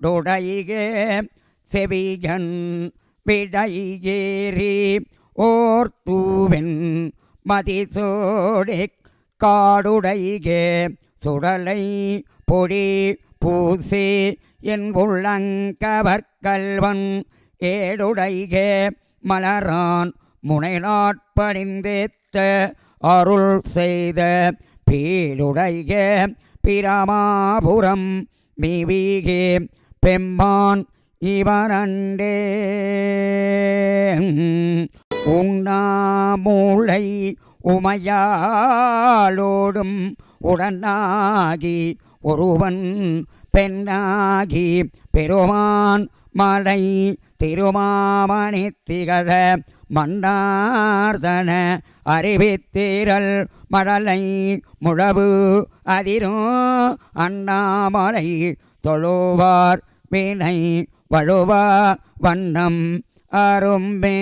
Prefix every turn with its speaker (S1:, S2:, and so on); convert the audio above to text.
S1: கோடுடைய செவியன் விடையேறி ஓர்த்தூவின் மதிசோடே காடுடையே சுடலை பொடி பூசி என் உள்ளங்கவர்கல்வன் ஏடுடைய மலரான் முனைநாட்பணிந்தேத்த அருள் செய்த பீடுடைய பிரமாபுரம் மிவிகே பெம்பான் இவரண்டே. உண்ணாமூளை உமையாளோடும் உடனாகி ஒருவன் பெண்ணாகி பெருமான் மலை திருமாமணி திகழ மன்னார்தன அறிவித்தீரல் மழலை முழவு அதிரும் அண்ணாமலை தொழுவார் வினை வழுவா வண்ணம் அரும்பே.